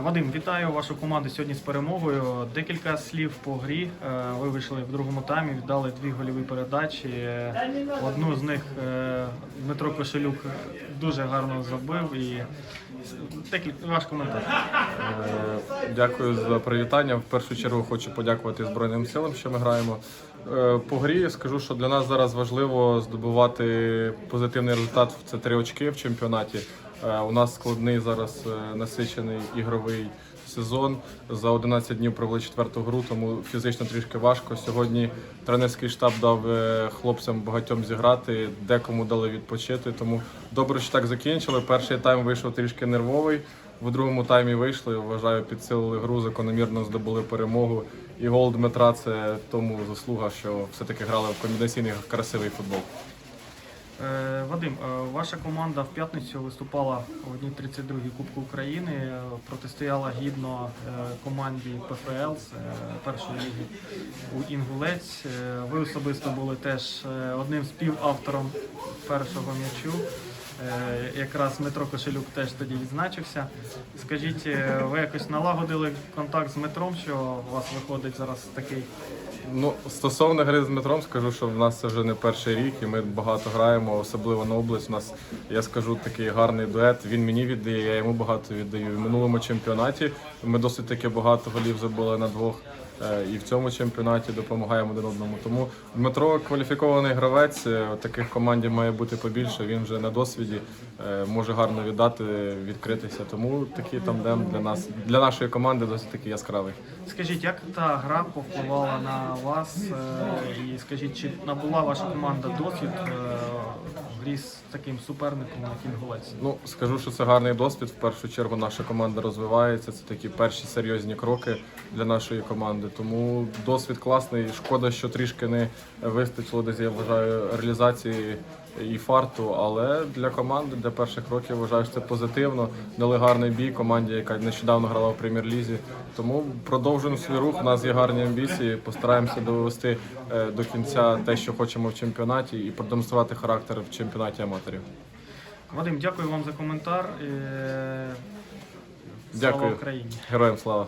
Вадим, вітаю вашу команду сьогодні з перемогою. Декілька слів по грі. Е, Ви вийшли в другому таймі, віддали дві гольові передачі. Одну з них е, Дмитро Кошелюк дуже гарно забив. І декілька ваш коментар. Е, Дякую за привітання. В першу чергу хочу подякувати Збройним силам, що ми граємо. По грі скажу, що для нас зараз важливо здобувати позитивний результат. Це три очки в чемпіонаті. Е, У нас складний зараз е, насичений ігровий сезон. За 11 днів провели четверту гру, тому фізично трішки важко. Сьогодні тренерський штаб дав е, хлопцям багатьом зіграти, декому дали відпочити. Тому добре, що так закінчили. Перший тайм вийшов трішки нервовий. В другому таймі вийшли. Вважаю, підсилили гру, закономірно здобули перемогу. І гол Дмитра це тому заслуга, що все-таки грали в комбінаційний красивий футбол. Е, Вадим, е, ваша команда в п'ятницю виступала в одній 32-й Кубку України, е, протистояла гідно команді ПФЛ з першої ліги у Інгулець. Ви особисто були теж одним співавтором першого м'ячу. Якраз Дмитро Кошелюк теж тоді відзначився. Скажіть, ви якось налагодили контакт з Дмитром, що у вас виходить зараз такий Ну, стосовно гри з метром, скажу, що в нас це вже не перший рік, і ми багато граємо, особливо на область. У нас, я скажу, такий гарний дует. Він мені віддає, я йому багато віддаю. В минулому чемпіонаті ми досить таки багато голів забили на двох. Е, І в цьому чемпіонаті допомагаємо один одному. Тому Дмитро кваліфікований гравець. е, Таких командів має бути побільше. Він вже на досвіді е, може гарно віддати, відкритися. Тому такий тандем для нас, для нашої команди досить таки яскравий. Скажіть, як та гра повпливала на вас? І скажіть, чи набула ваша команда досвід в з таким суперником, як Інгулець? Ну, скажу, що це гарний досвід. В першу чергу наша команда розвивається. Це такі перші серйозні кроки для нашої команди. Тому досвід класний. Шкода, що трішки не вистачило десь, я вважаю, реалізації і фарту. Але для команди, для перших років вважаю, що це позитивно. Дали гарний бій команді, яка нещодавно грала в прем'єр-лізі. Тому продовжуємо свій рух. У нас є гарні амбіції. Постараємося довести е, до кінця те, що хочемо в чемпіонаті, і продемонструвати характер в чемпіонаті аматорів. Вадим, дякую вам за коментар. е, Слава Дякую. Україні! Героям слава.